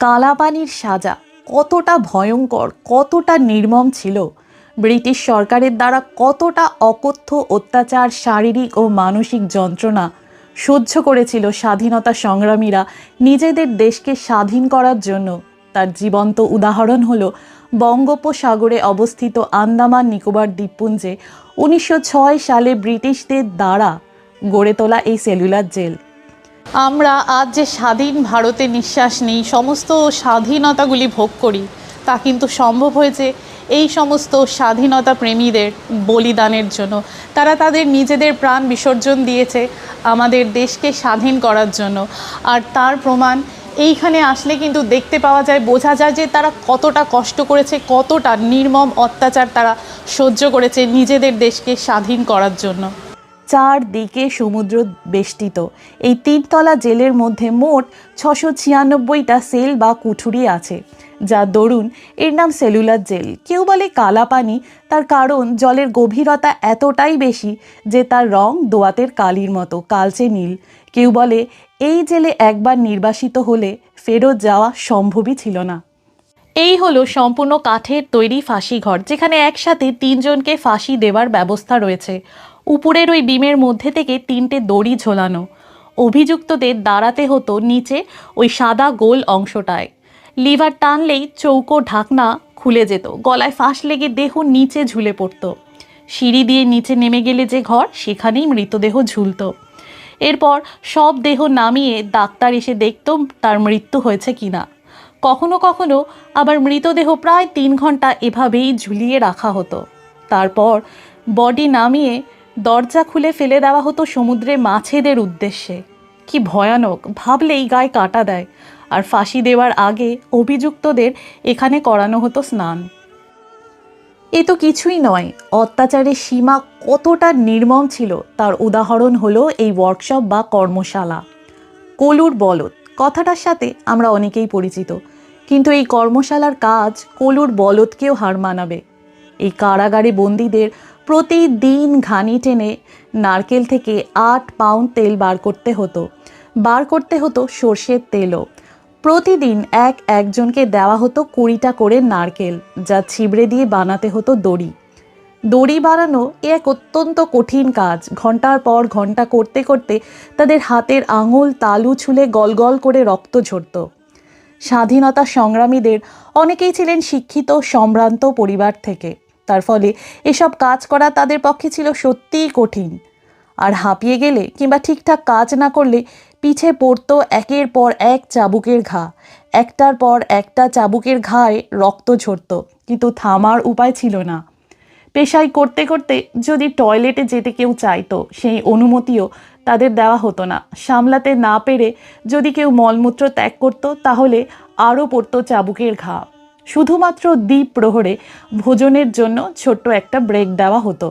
কালাপানির সাজা কতটা ভয়ঙ্কর, কতটা নির্মম ছিল। ব্রিটিশ সরকারের দ্বারা কতটা অকথ্য অত্যাচার, শারীরিক ও মানসিক যন্ত্রণা সহ্য করেছিল স্বাধীনতা সংগ্রামীরা নিজেদের দেশকে স্বাধীন করার জন্য। তার জীবন্ত উদাহরণ হল বঙ্গোপসাগরে অবস্থিত আন্দামান নিকোবর দ্বীপপুঞ্জে উনিশশো ছয় সালে ব্রিটিশদের দ্বারা গড়ে তোলা এই সেলুলার জেল। আমরা আজ যে স্বাধীন ভারতে নিঃশ্বাস নেই, সমস্ত স্বাধীনতাগুলি ভোগ করি, তা কিন্তু সম্ভব হয়েছে এই সমস্ত স্বাধীনতা প্রেমীদের বলিদানের জন্য। তারা তাদের নিজেদের প্রাণ বিসর্জন দিয়েছে আমাদের দেশকে স্বাধীন করার জন্য। আর তার প্রমাণ এইখানে আসলে কিন্তু দেখতে পাওয়া যায়, বোঝা যায় যে তারা কতটা কষ্ট করেছে, কতটা নির্মম অত্যাচার তারা সহ্য করেছে নিজেদের দেশকে স্বাধীন করার জন্য। চারদিকে সমুদ্র বেষ্টিত। এই তিনতলা জেলের মধ্যে মোট ছশো ছিয়ানব্বইটা সেল বা কুঠুরি আছে, যা দরুন এর নাম সেলুলার জেল। কেউ বলে কালা পানি, তার কারণ জলের গভীরতা এতটাই বেশি যে তার রং দোয়াতের কালির মতো, কালচে নীল। কেউ বলে এই জেলে একবার নির্বাসিত হলে ফেরত যাওয়া সম্ভবই ছিল না। এই হলো সম্পূর্ণ কাঠের তৈরি ফাঁসি ঘর যেখানে একসাথে তিনজনকে ফাঁসি দেওয়ার ব্যবস্থা রয়েছে। উপরের ওই বিমের মধ্যে থেকে তিনটে দড়ি ঝোলানো। অভিযুক্তদের দাঁড়াতে হতো নিচে ওই সাদা গোল অংশটায়। লিভার টানলেই চৌকো ঢাকনা খুলে যেত। গলায় ফাঁস লেগে দেহ নিচে ঝুলে পড়তো। সিঁড়ি দিয়ে নিচে নেমে গেলে যে ঘর, সেখানেই মৃতদেহ ঝুলতো। এরপর সব দেহ নামিয়ে ডাক্তার এসে দেখত তার মৃত্যু হয়েছে কিনা। কখনো কখনো আবার মৃতদেহ প্রায় তিন ঘণ্টা এভাবেই ঝুলিয়ে রাখা হতো। তারপর বডি নামিয়ে দরজা খুলে ফেলে দেওয়া হতো সমুদ্রে মাছেদের উদ্দেশ্যে। কি ভয়ানক, ভাবলেই গায়ে কাটা দেয়। আর ফাঁসি দেওয়ার আগে অভিযুক্তদের এখানে করানো হতো স্নান। এ তো কিছুই নয়, অত্যাচারের সীমা কতটা নির্মম ছিল তার উদাহরণ হলো এই ওয়ার্কশপ বা কর্মশালা। কলুর বলদ, কথাটার সাথে আমরা অনেকেই পরিচিত। কিন্তু এই কর্মশালার কাজ কলুর বলদকেও হার মানাবে। এই কারাগারে বন্দীদের প্রতিদিন ঘানি টেনে নারকেল থেকে আট পাউন্ড তেল বার করতে হতো। বার করতে হতো সর্ষের তেলও। প্রতিদিন এক একজনকে দেওয়া হতো কুড়িটা করে নারকেল, যা ছিবড়ে দিয়ে বানাতে হতো দড়ি। দড়ি বানানো এ এক অত্যন্ত কঠিন কাজ। ঘণ্টার পর ঘণ্টা করতে করতে তাদের হাতের আঙুল, তালু ছুলে গলগল করে রক্ত ঝরত। স্বাধীনতা সংগ্রামীদের অনেকেই ছিলেন শিক্ষিত, সম্ভ্রান্ত পরিবার থেকে। তার ফলে এসব কাজ করা তাদের পক্ষে ছিল সত্যিই কঠিন। আর হাঁপিয়ে গেলে কিংবা ঠিকঠাক কাজ না করলে পিছে পড়তো একের পর এক চাবুকের ঘা। একটার পর একটা চাবুকের ঘায়ে রক্ত ঝরত, কিন্তু থামার উপায় ছিল না। পেশাই করতে করতে যদি টয়লেটে যেতে কেউ চাইতো, সেই অনুমতিও তাদের দেওয়া হতো না। সামলাতে না পেরে যদি কেউ মলমূত্র ত্যাগ করত, তাহলে আরও পড়তো চাবুকের ঘা। শুধুমাত্র দ্বীপ প্রহরে ভোজনের জন্য ছোট্ট একটা ব্রেক দেওয়া হতো।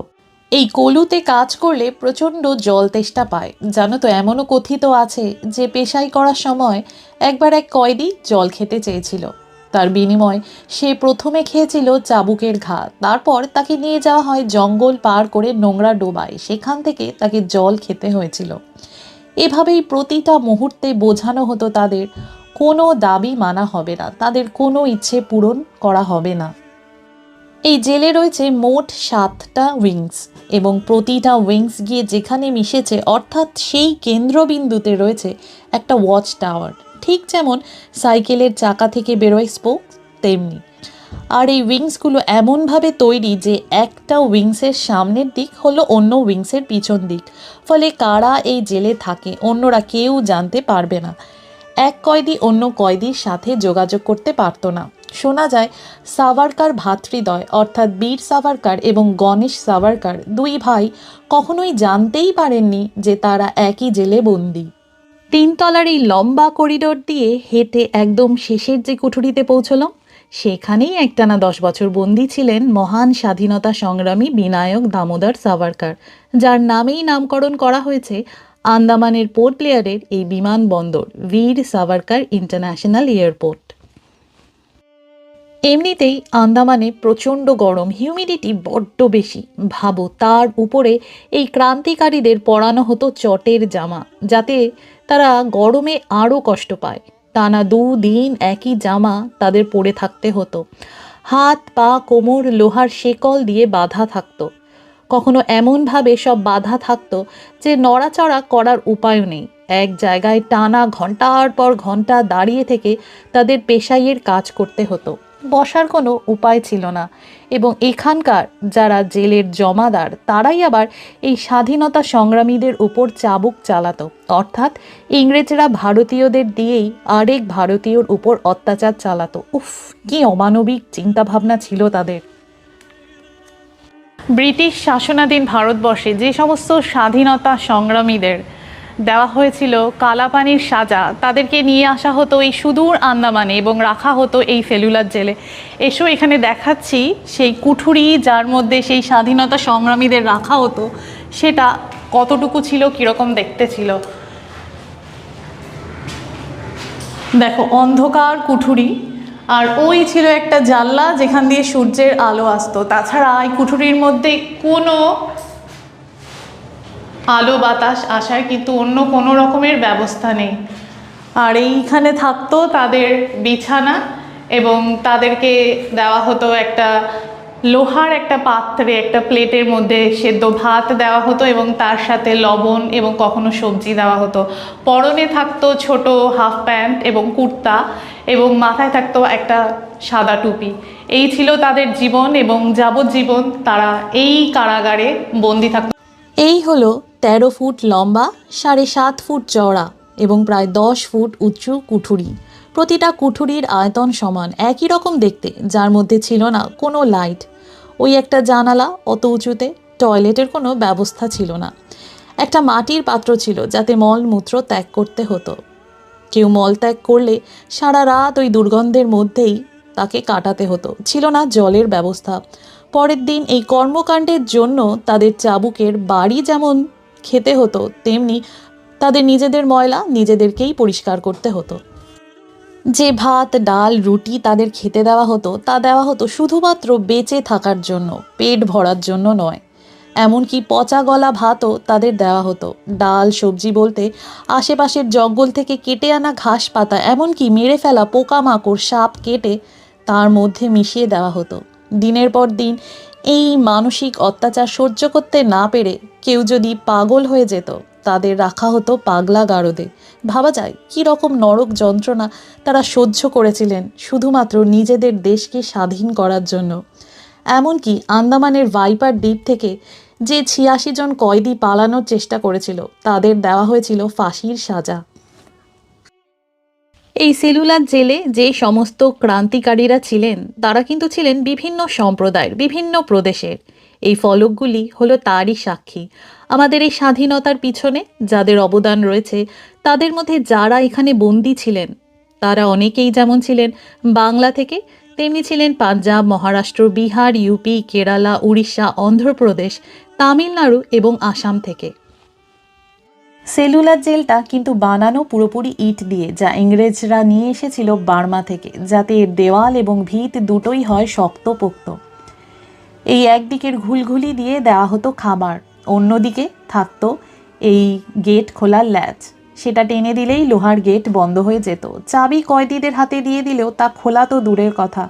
এই কলুতে কাজ করলে প্রচণ্ড জল তেষ্টা পায়। জানো তো, এমনও কথিত আছে যে পেশাই করার সময় একবার এক কয়েদি জল খেতে চেয়েছিল। তার বিনিময় সে প্রথমে খেয়েছিল চাবুকের ঘা, তারপর তাকে নিয়ে যাওয়া হয় জঙ্গল পার করে নোংরা ডোবায়। সেখান থেকে তাকে জল খেতে হয়েছিল। এভাবেই প্রতিটা মুহূর্তে বোঝানো হতো তাদের কোনো দাবি মানা হবে না। তাদের কোনো ইচ্ছে পূরণ করা হবে না। এই জেলে রয়েছে মোট সাতটা উইংস এবং প্রতিটা উইংস গিয়ে যেখানে মিশেছে, অর্থাৎ সেই কেন্দ্রবিন্দুতে রয়েছে একটা ওয়াচ টাওয়ার ঠিক যেমন সাইকেলের চাকা থেকে বেরোয় স্পোক, তেমনি। আর এই উইংসগুলো এমনভাবে তৈরি যে একটা উইংসের সামনের দিক হলো অন্য উইংসের পিছন দিক। ফলে কারা এই জেলে থাকে, অন্যরা কেউ জানতে পারবে না। এক কয়েদি অন্য কয়েদির সাথে যোগাযোগ করতে পারতো না। শোনা যায়, সাভারকার ভাতৃদয় অর্থাৎ বীর সাভারকার এবং গণেশ সাভারকার দুই ভাই কখনোই জানতেই পারেননি যে তারা একই জেলে বন্দী। তিনতলার এই লম্বা করিডোর দিয়ে হেঁটে একদম শেষের যে কুঠুরিতে পৌঁছলাম সেখানেই একটানা দশ বছর বন্দি ছিলেন মহান স্বাধীনতা সংগ্রামী বিনায়ক দামোদর সাভারকার, যার নামেই নামকরণ করা হয়েছে আন্দামানের পোর্ট ব্লেয়ারের এই বিমানবন্দর বীর সাভারকার ইন্টারন্যাশনাল এয়ারপোর্ট। এমনিতেই আন্দামানে প্রচণ্ড গরম, হিউমিডিটি বড্ড বেশি। ভাবো, তার উপরে এই ক্রান্তিকারীদের পরানো হতো চটের জামা, যাতে তারা গরমে আরও কষ্ট পায়। টানা দুদিন একই জামা তাদের পরে থাকতে হতো। হাত, পা, কোমর, লোহার শেকল দিয়ে বাঁধা থাকতো। কখনো এমনভাবে সব বাধা থাকতো যে নড়াচড়া করার উপায় নেই। এক জায়গায় টানা ঘণ্টার পর ঘণ্টা দাঁড়িয়ে থেকে তাদের পেশাইয়ের কাজ করতে হতো। বসার কোনো উপায় ছিল না এবং এখানকার যারা জেলের জমাদার, তারাই আবার এই স্বাধীনতা সংগ্রামীদের উপর চাবুক চালাতো। অর্থাৎ ইংরেজরা ভারতীয়দের দিয়েই আরেক ভারতীয়র উপর অত্যাচার চালাতো। উফ, কি অমানবিক চিন্তাভাবনা ছিল তাদের। ব্রিটিশ শাসনাধীন ভারতবর্ষে যে সমস্ত স্বাধীনতা সংগ্রামীদের দেওয়া হয়েছিল কালাপানির সাজা, তাদেরকে নিয়ে আসা হতো এই সুদূর আন্দামানে এবং রাখা হতো এই ফেলুলার জেলে। এসো এখানে দেখাচ্ছি সেই কুঠুরি যার মধ্যে সেই স্বাধীনতা সংগ্রামীদের রাখা হতো, সেটা কতটুকু ছিল, কীরকম দেখতে ছিল। দেখো, অন্ধকার কুঠুরি আর ওই ছিল একটা জানলা যেখান দিয়ে সূর্যের আলো আসতো। তাছাড়া এই কুঠুরির মধ্যে কোনো আলো বাতাস আসার কিন্তু অন্য কোনো রকমের ব্যবস্থা নেই। আর এইখানে থাকতো তাদের বিছানা এবং তাদেরকে দেওয়া হতো একটা লোহার একটা পাত্রে, একটা প্লেটের মধ্যে সেদ্ধ ভাত দেওয়া হতো এবং তার সাথে লবণ এবং কখনো সবজি দেওয়া হতো। পরনে থাকতো ছোট হাফ প্যান্ট এবং কুর্তা এবং মাথায় থাকতো একটা সাদা টুপি। এই ছিল তাদের জীবন এবং যাবজ্জীবন তারা এই কারাগারে বন্দি থাকত। এই হলো তেরো ফুট লম্বা, সাড়ে সাত ফুট চওড়া এবং প্রায় দশ ফুট উঁচু কুঠুরি। প্রতিটা কুঠুরির আয়তন সমান, একই রকম দেখতে, যার মধ্যে ছিল না কোনো লাইট ওই একটা জানালা, অত উঁচুতে টয়লেটের কোনো ব্যবস্থা ছিল না। একটা মাটির পাত্র ছিল, যাতে মল মূত্র ত্যাগ করতে হতো। কেউ মল ত্যাগ করলে সারা রাত ওই দুর্গন্ধের মধ্যেই তাকে কাটাতে হতো। ছিল না জলের ব্যবস্থা। পরের দিন এই কর্মকাণ্ডের জন্য তাদের চাবুকের বাড়ি যেমন খেতে হতো, তেমনি তাদের নিজেদের ময়লা নিজেদেরকেই পরিষ্কার করতে হতো। যে ভাত, ডাল, রুটি তাদের খেতে দেওয়া হতো, তা দেওয়া হতো শুধুমাত্র বেঁচে থাকার জন্য, পেট ভরার জন্য নয়। এমনকি পচা গলা ভাতও তাদের দেওয়া হতো। ডাল, সবজি বলতে আশেপাশের জঙ্গল থেকে কেটে আনা ঘাস পাতা, এমনকি মেরে ফেলা পোকামাকড়, সাপ কেটে তার মধ্যে মিশিয়ে দেওয়া হতো। দিনের পর দিন এই মানসিক অত্যাচার সহ্য করতে না পেরে কেউ যদি পাগল হয়ে যেত তাদের রাখা হতো পাগলা গারদে। ভাবা যায়, কী রকম নরক যন্ত্রণা তারা সহ্য করেছিলেন শুধুমাত্র নিজেদের দেশকে স্বাধীন করার জন্য। এমনকি আন্দামানের ভাইপার দ্বীপ থেকে যে ছিয়াশি জন কয়েদি পালানোর চেষ্টা করেছিল, তাদের দেওয়া হয়েছিল ফাঁসির সাজা। এই সেলুলার জেলে যে সমস্ত ক্রান্তিকারীরা ছিলেন, তারা কিন্তু ছিলেন বিভিন্ন সম্প্রদায়ের, বিভিন্ন প্রদেশের। এই ফলকগুলি হলো তারই সাক্ষী। আমাদের এই স্বাধীনতার পিছনে যাদের অবদান রয়েছে, তাদের মধ্যে যারা এখানে বন্দী ছিলেন, তারা অনেকেই যেমন ছিলেন বাংলা থেকে, তেমনি ছিলেন পাঞ্জাব, মহারাষ্ট্র, বিহার, ইউপি, কেরালা, উড়িষ্যা, অন্ধ্রপ্রদেশ, তামিলনাড়ু এবং আসাম থেকে। সেলুলার জেলটা কিন্তু বানানো পুরোপুরি ইট দিয়ে যা ইংরেজরা নিয়ে এসেছিল বার্মা থেকে, যাতে এর দেওয়াল এবং ভিত দুটোই হয় শক্তপোক্ত। এই একদিকের ঘুলঘুলি দিয়ে দেওয়া হতো খাবার, অন্যদিকে থাকতো এই গেট খোলার ল্যাচ। সেটা টেনে দিলেই লোহার গেট বন্ধ হয়ে যেত। চাবি কয়েদিদের হাতে দিয়ে দিলেও তা খোলা তো দূরের কথা।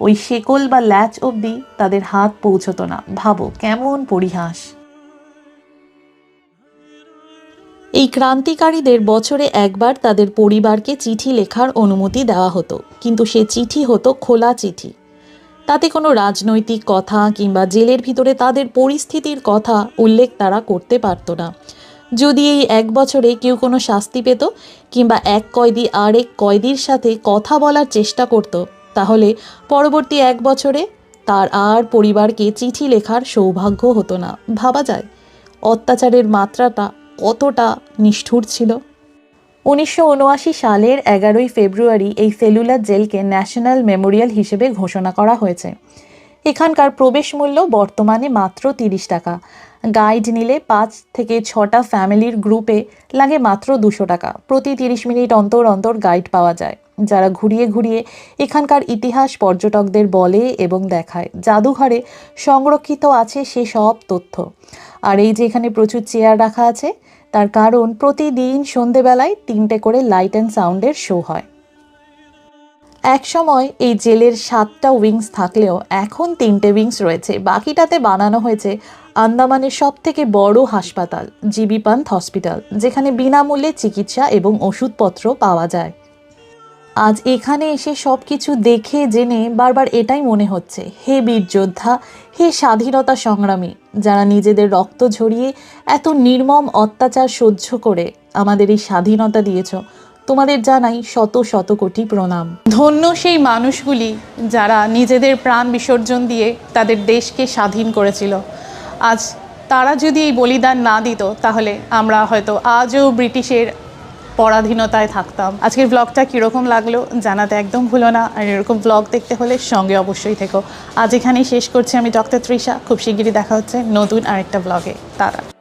ওই শেকল বা ল্যাচ অবধি তাদের হাত পৌঁছতো না। ভাবো, কেমন পরিহাস। এই ক্রান্তিকারীদের বছরে একবার তাদের পরিবারকে চিঠি লেখার অনুমতি দেওয়া হতো। কিন্তু সে চিঠি হতো খোলা চিঠি। তাতে কোনো রাজনৈতিক কথা কিংবা জেলের ভিতরে তাদের পরিস্থিতির কথা উল্লেখ তারা করতে পারতো না। যদি এই এক বছরে কেউ কোনো শাস্তি পেত কিংবা এক কয়েদি আরেক কয়েদির সাথে কথা বলার চেষ্টা করত, তাহলে পরবর্তী এক বছরে তার আর পরিবারকে চিঠি লেখার সৌভাগ্য হতো না। ভাবা যায়, অত্যাচারের মাত্রাটা কতটা নিষ্ঠুর ছিল। উনিশশো উনআশি সালের এগারোই ফেব্রুয়ারি এই সেলুলার জেলকে ন্যাশনাল মেমোরিয়াল হিসেবে ঘোষণা করা হয়েছে। এখানকার প্রবেশ মূল্য বর্তমানে মাত্র তিরিশ টাকা। গাইড নিলে পাঁচ থেকে ছটা ফ্যামিলির গ্রুপে লাগে মাত্র দুশো টাকা। প্রতি তিরিশ মিনিট অন্তর অন্তর গাইড পাওয়া যায়। যারা ঘুরিয়ে ঘুরিয়ে এখানকার ইতিহাস পর্যটকদের বলে এবং দেখায়, জাদুঘরে সংরক্ষিত আছে সে সব তথ্য। আর এই যে এখানে প্রচুর চেয়ার রাখা আছে তার কারণ প্রতিদিন সন্ধেবেলায় তিনটে করে লাইট অ্যান্ড সাউন্ডের শো হয়। এক সময় এই জেলের সাতটা উইংস থাকলেও এখন তিনটে উইংস রয়েছে। বাকিটাতে বানানো হয়েছে আন্দামানের সব থেকে বড় হাসপাতাল জিবি পান্থ হসপিটাল যেখানে বিনামূল্যে চিকিৎসা এবং ওষুধপত্র পাওয়া যায়। আজ এখানে এসে সব কিছু দেখে, জেনে বারবার এটাই মনে হচ্ছে। হে বীর যোদ্ধা, হে স্বাধীনতা সংগ্রামী, যারা নিজেদের রক্ত ঝরিয়ে এত নির্মম অত্যাচার সহ্য করে আমাদের এই স্বাধীনতা দিয়েছ, তোমাদের জানাই শত শত কোটি প্রণাম। ধন্য সেই মানুষগুলি যারা নিজেদের প্রাণ বিসর্জন দিয়ে তাদের দেশকে স্বাধীন করেছিল। আজ তারা যদি এই বলিদান না দিত, তাহলে আমরা হয়তো আজও ব্রিটিশের পরাধীনতায় থাকতাম। আজকের ব্লগটা কীরকম লাগল জানাতে একদম ভুলো না। আর এরকম ব্লগ দেখতে হলে সঙ্গে অবশ্যই থেকো। আজ এখানেই শেষ করছি আমি ডক্টর তৃষা। খুব শিগগিরই দেখা হচ্ছে নতুন আরেকটা ব্লগে তারা।